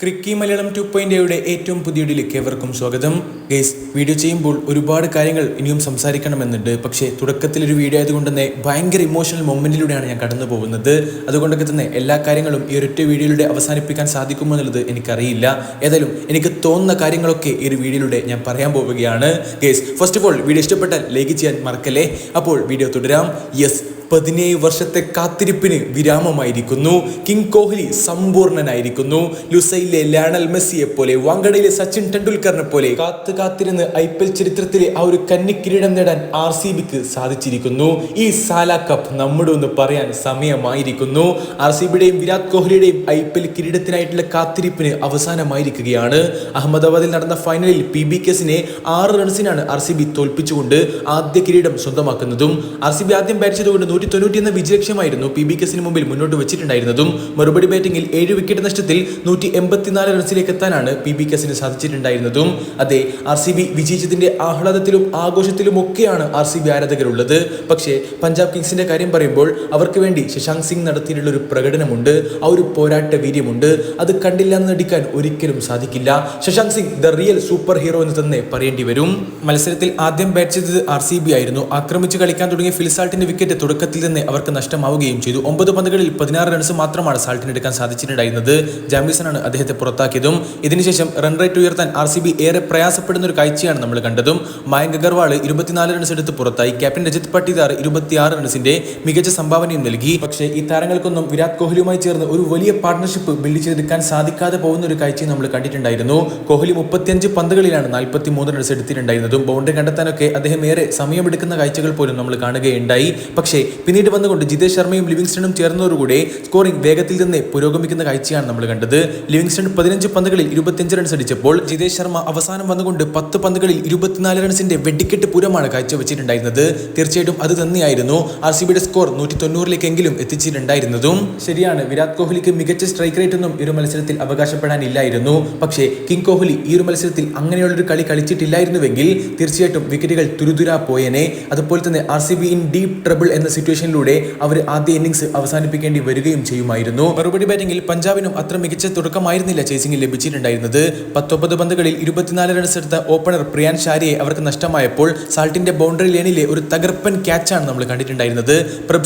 ക്രിക്കി Malayalam two point എയുടെ ഏറ്റവും പുതിയ വീഡിയോയിലേക്ക് ഏവർക്കും സ്വാഗതം. ഗേസ് വീഡിയോ ചെയ്യുമ്പോൾ ഒരുപാട് കാര്യങ്ങൾ ഇനിയും സംസാരിക്കണമെന്നുണ്ട്. പക്ഷേ തുടക്കത്തിൽ ഒരു വീഡിയോ ആയതുകൊണ്ട് തന്നെ ഭയങ്കര ഇമോഷണൽ മൊമെന്റിലൂടെയാണ് ഞാൻ കടന്നു പോകുന്നത്. അതുകൊണ്ടൊക്കെ തന്നെ എല്ലാ കാര്യങ്ങളും ഈ ഒരൊറ്റ വീഡിയോയിലൂടെ അവസാനിപ്പിക്കാൻ സാധിക്കുമോ എന്നുള്ളത് എനിക്കറിയില്ല. ഏതായാലും എനിക്ക് തോന്നുന്ന കാര്യങ്ങളൊക്കെ ഈ ഒരു വീഡിയോയിലൂടെ ഞാൻ പറയാൻ പോവുകയാണ്. Guys first of all video ഇഷ്ടപ്പെട്ടാൽ ലൈക്ക് ചെയ്യാൻ മറക്കല്ലേ? അപ്പോൾ വീഡിയോ തുടരാം. യെസ് പതിനേഴ് വർഷത്തെ കാത്തിരിപ്പിന് വിരാമമായിരിക്കുന്നു. കിങ് കോഹ്ലി സമ്പൂർണനായിരിക്കുന്നു. ലുസൈലെ ലയണൽ മെസ്സിയെ പോലെ വാങ്കഡയിലെ സച്ചിൻ ടെണ്ടുൽക്കറിനെ പോലെ കാത്തു കാത്തിരുന്ന് ഐ പി എൽ ചരിത്രത്തിലെ ആ ഒരു കന്നി കിരീടം നേടാൻ ആർ സി ബിക്ക് സാധിച്ചിരിക്കുന്നു. ഈ സാല കപ്പ് നമ്മുടെ ഒന്ന് പറയാൻ സമയമായിരിക്കുന്നു. ആർ സി ബിയുടെയും വിരാട് കോഹ്ലിയുടെയും ഐ പി എൽ കിരീടത്തിനായിട്ടുള്ള കാത്തിരിപ്പിന് അവസാനമായിരിക്കുകയാണ്. അഹമ്മദാബാദിൽ നടന്ന ഫൈനലിൽ പി ബി കെസിനെ ആറ് റൺസിനാണ് ആർ സി ബി തോൽപ്പിച്ചുകൊണ്ട് ആദ്യ കിരീടം സ്വന്തമാക്കുന്നതും ആർ സി ബി ആദ്യം ബാറ്റ് ചെയ്തുകൊണ്ട് നൂറ്റി തൊണ്ണൂറ്റി എന്ന വിജയലക്ഷ്യമായിരുന്നു പി ബി കെസിന് മുമ്പിൽ മുന്നോട്ട് വെച്ചിട്ടുണ്ടായിരുന്നതും. മറുപടി ബാറ്റിംഗിൽ ഏഴ് വിക്കറ്റ് നഷ്ടത്തിൽ നൂറ്റി എൺപത്തിനാല് റൺസിലേക്ക് എത്താനാണ് പി ബി കെസിന് സാധിച്ചിട്ടുണ്ടായിരുന്നതും. അതെ ആർ സി ബി വിജയിച്ചതിന്റെ ആഹ്ലാദത്തിലും ആഘോഷത്തിലും ഒക്കെയാണ് ആർ സി ബി ആരാധകരുള്ളത്. പക്ഷേ പഞ്ചാബ് കിങ്സിന്റെ കാര്യം പറയുമ്പോൾ അവർക്ക് വേണ്ടി ശശാങ്ക് സിംഗ് നടത്തിയിട്ടുള്ള ഒരു പ്രകടനമുണ്ട്. ആ ഒരു പോരാട്ട വീര്യമുണ്ട്. അത് കണ്ടില്ല എന്ന് നടിക്കാൻ ഒരിക്കലും സാധിക്കില്ല. Shashank Singh the real super hero എന്ന് തന്നെ പറയേണ്ടി വരും. മത്സരത്തിൽ ആദ്യം ബാറ്റ് ചെയ്തത് ആർ സി ബി ആയിരുന്നു. ആക്രമിച്ച് കളിക്കാൻ തുടങ്ങിയ ഫിൽസാൾട്ടിന്റെ വിക്കറ്റ് തുടക്കത്തിൽ തന്നെ അവർക്ക് നഷ്ടമാവുകയും ചെയ്തു. ഒമ്പത് പന്തുകളിൽ പതിനാറ് റൺസ് മാത്രമാണ് സാൾട്ടിന് എടുക്കാൻ സാധിച്ചിട്ടുണ്ടായിരുന്നത്. ജാമീസനാണ് അദ്ദേഹത്തെ പുറത്താക്കിയതും ഇതിനുശേഷം റൺ റേറ്റ് ഉയർത്താൻ ആർ സി ബി ഏറെ പ്രയാസപ്പെടുന്ന ഒരു കാഴ്ചയാണ് നമ്മൾ കണ്ടതും. മയങ്ക് അഗർവാൾ ഇരുപത്തിനാല് റൺസ് എടുത്ത് പുറത്തായി. ക്യാപ്റ്റൻ രജിത് പട്ടിദാർ ഇരുപത്തിയാറ് റൺസിന്റെ മികച്ച സംഭാവനയും നൽകി. പക്ഷേ ഈ താരങ്ങൾക്കൊന്നും വിരാട് കോഹ്ലിയുമായി ചേർന്ന് ഒരു വലിയ പാർട്ണർഷിപ്പ് ബിൽഡ് ചെയ്തെടുക്കാൻ സാധിക്കാതെ പോകുന്ന ഒരു കാഴ്ചയും നമ്മൾ കണ്ടിട്ടുണ്ടായിരുന്നു. കോഹ്ലി മുപ്പത്തിയഞ്ച് പന്തുകളിലാണ് നാൽപ്പത്തി മൂന്ന് റൺസ് എടുത്തിട്ടുണ്ടായിരുന്നതും. ബൗണ്ടറി കണ്ടെത്താനൊക്കെ അദ്ദേഹം ഏറെ സമയമെടുക്കുന്ന കാഴ്ചകൾ പോലും നമ്മൾ കാണുകയുണ്ടായി. പക്ഷേ പിന്നീട് വന്നുകൊണ്ട് ജിതേഷ് ശർമ്മയും ലിവിങ്സ്റ്റണും ചേർന്നതോടുകൂടെ സ്കോറിംഗ് വേഗത്തിൽ നിന്ന് പുരോഗമിക്കുന്ന കാഴ്ചയാണ് നമ്മൾ കണ്ടത്. ലിവിങ്സ്റ്റൺ പതിനഞ്ച് പന്തുകളിൽ ഇരുപത്തിയഞ്ച് റൺസ് അടിച്ചപ്പോൾ ജിതേഷ് ശർമ്മ അവസാനം വന്നുകൊണ്ട് പത്ത് പന്തുകളിൽ ഇരുപത്തിനാല് റൺസിന്റെ വെടിക്കെട്ട് പൂരമാണ് കാഴ്ചവെച്ചിട്ടുണ്ടായിരുന്നത്. തീർച്ചയായിട്ടും അത് തന്നെയായിരുന്നു. ആർ സി ബിയുടെ സ്കോർ നൂറ്റി തൊണ്ണൂറിലേക്കെങ്കിലും എത്തിച്ചിട്ടുണ്ടായിരുന്നതും. ശരിയാണ് വിരാട് കോഹ്ലിക്ക് മികച്ച സ്ട്രൈക്ക് റേറ്റ് ഒന്നും ഒരു മത്സരത്തിൽ അവകാശപ്പെടാനില്ലായിരുന്നു. പക്ഷേ കിങ് കോഹ്ലി ഈ ഒരു മത്സരത്തിൽ അങ്ങനെയുള്ളൊരു കളി കളിച്ചിട്ടില്ലായിരുന്നുവെങ്കിൽ തീർച്ചയായിട്ടും വിക്കറ്റുകൾ തുരുതുരാ പോയേനെ. അതുപോലെ തന്നെ R C B in deep trouble എന്ന സിറ്റുവേഷനിലൂടെ അവർ ആദ്യ ഇന്നിംഗ്സ് അവസാനിപ്പിക്കേണ്ടി വരികയും ചെയ്യുമായിരുന്നു. മറുപടി ബാറ്റിംഗിൽ പഞ്ചാബിനും അത്ര മികച്ച തുടക്കമായിരുന്നില്ല ചേസിംഗിൽ ലഭിച്ചിട്ടുണ്ടായിരുന്നത്. പത്തൊമ്പത് പന്തുകളിൽ ഇരുപത്തിനാല് റൺസ് എടുത്ത ഓപ്പണർ പ്രിയാൻ ഷാരിയെ അവർക്ക് നഷ്ടമായപ്പോൾ സാൾട്ടിന്റെ ബൗണ്ടറി ലൈനിലെ ഒരു തകർപ്പൻ ക്യാച്ചാണ് നമ്മൾ കണ്ടിട്ടുണ്ടായിരുന്നത്.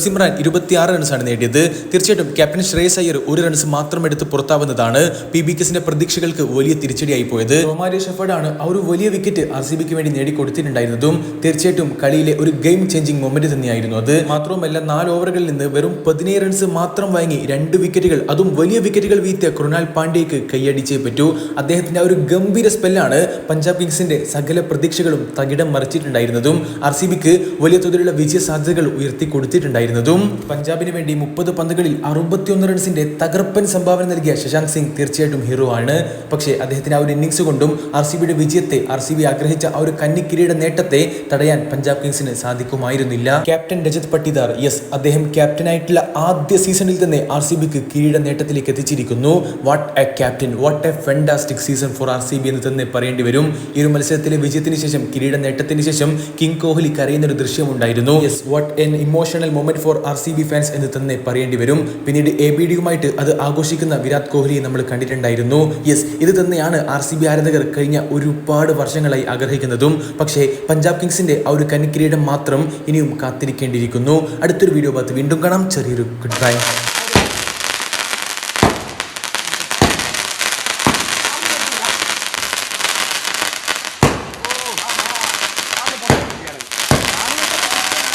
സിമ്രാൻ ഇരുപത്തിയാറ് റൺസാണ് നേടിയത്. തീർച്ചയായിട്ടും ക്യാപ്റ്റൻ ശ്രേയസ് അയ്യർ ഒരു റൺസ് മാത്രം എടുത്ത് പുറത്താവുന്നതാണ്. പി ബി കെസിന്റെ പ്രതീക്ഷകൾക്ക് വലിയ തിരിച്ചടിയായി പോയത്. റൊമാരിയോ ഷെഫർഡാണ് ആ ഒരു വലിയ വിക്കറ്റ് ആർ സി ബിക്ക് വേണ്ടി നേടിക്കൊടുത്തിട്ടുണ്ടായിരുന്നതും. തീർച്ചയായിട്ടും കളിയിലെ ഒരു ഗെയിം ചേഞ്ചിങ് മൊമെന്റ് തന്നെയായിരുന്നു അത്. മാത്രവുമല്ല നാല് ഓവറുകളിൽ നിന്ന് വെറും പതിനേഴ് റൺസ് മാത്രം വാങ്ങി രണ്ട് വിക്കറ്റുകൾ അതും വലിയ വിക്കറ്റുകൾ വീഴ്ത്തിയ കൃണാൽ പാണ്ഡ്യയ്ക്ക് കൈയടിച്ചേ പറ്റൂ. അദ്ദേഹത്തിന്റെ ഒരു ഗംഭീര സ്പെല്ലാണ് പഞ്ചാബ് കിങ്സിന്റെ സകല പ്രതീക്ഷകളും തകിടം മറിച്ചിട്ടുണ്ടായിരുന്നതും. ആർ സി ബിക്ക് വലിയ തോതിലുള്ള വിജയ സാധ്യതകൾ ഉയർത്തി കൊടുത്തിട്ടുണ്ടായിരുന്നതും. പഞ്ചാബിന് വേണ്ടി മുപ്പത് പന്തുകളിൽ അറുപത്തിയൊന്ന് റൺസിന്റെ തകർപ്പൻ സംഭാവന നൽകിയ ശശാങ്ക് സിംഗ് തീർച്ചയായിട്ടും ഹീറോ ആണ്. പക്ഷേ അദ്ദേഹത്തിന്റെ ആ ഒരു ഇന്നിംഗ്സ് കൊണ്ടും ആർ സി ബിയുടെ വിജയത്തെ ആർ സി ബി ആഗ്രഹിച്ച ആ ഒരു കന്നിക്കിരീട നേട്ടത്തെ തടയാൻ പഞ്ചാബ് കിങ്സിന് സാധിക്കുമായിരുന്നില്ല. ക്യാപ്റ്റൻ രജത് പട്ടിദാർ യെസ് അദ്ദേഹം ക്യാപ്റ്റനായിട്ടുള്ള ആദ്യ സീസണിൽ തന്നെ ആർ സി ബിക്ക് കിരീട നേട്ടത്തിലേക്ക് എത്തിച്ചിരിക്കുന്നു. What a captain what a fantastic season for R C B എന്ന് തന്നെ പറയേണ്ടി വരും. ഈ ഒരു മത്സരത്തിലെ വിജയത്തിന് ശേഷം കിരീട നേട്ടത്തിന് ശേഷം കിങ് കോഹ്ലി കരയുന്ന ഒരു ദൃശ്യമുണ്ടായിരുന്നു. Yes what an emotional moment for R C B fans എന്ന് തന്നെ പറയേണ്ടി വരും. പിന്നീട് എ ബി ഡിയുമായിട്ട് അത് ആഘോഷിക്കുന്ന വിരാട് കോഹ്ലിയെ നമ്മൾ കണ്ടിട്ടുണ്ടായിരുന്നു. യെസ് ഇത് തന്നെയാണ് ആർ സി ബി ആരാധകർ കഴിഞ്ഞ ഒരുപാട് വർഷങ്ങളായി ആഗ്രഹിക്കുന്നതും. പക്ഷേ പഞ്ചാബ് കിങ്സിന്റെ ആ ഒരു കന്നിക്കിരീടം മാത്രം ഇനിയും കാത്തിരിക്കേണ്ടിയിരിക്കുന്നു. അടുത്തൊരു വീഡിയോ ഭാഗത്ത് വീണ്ടും കാണാം. ചെറിയൊരു ഗുഡ് ബൈ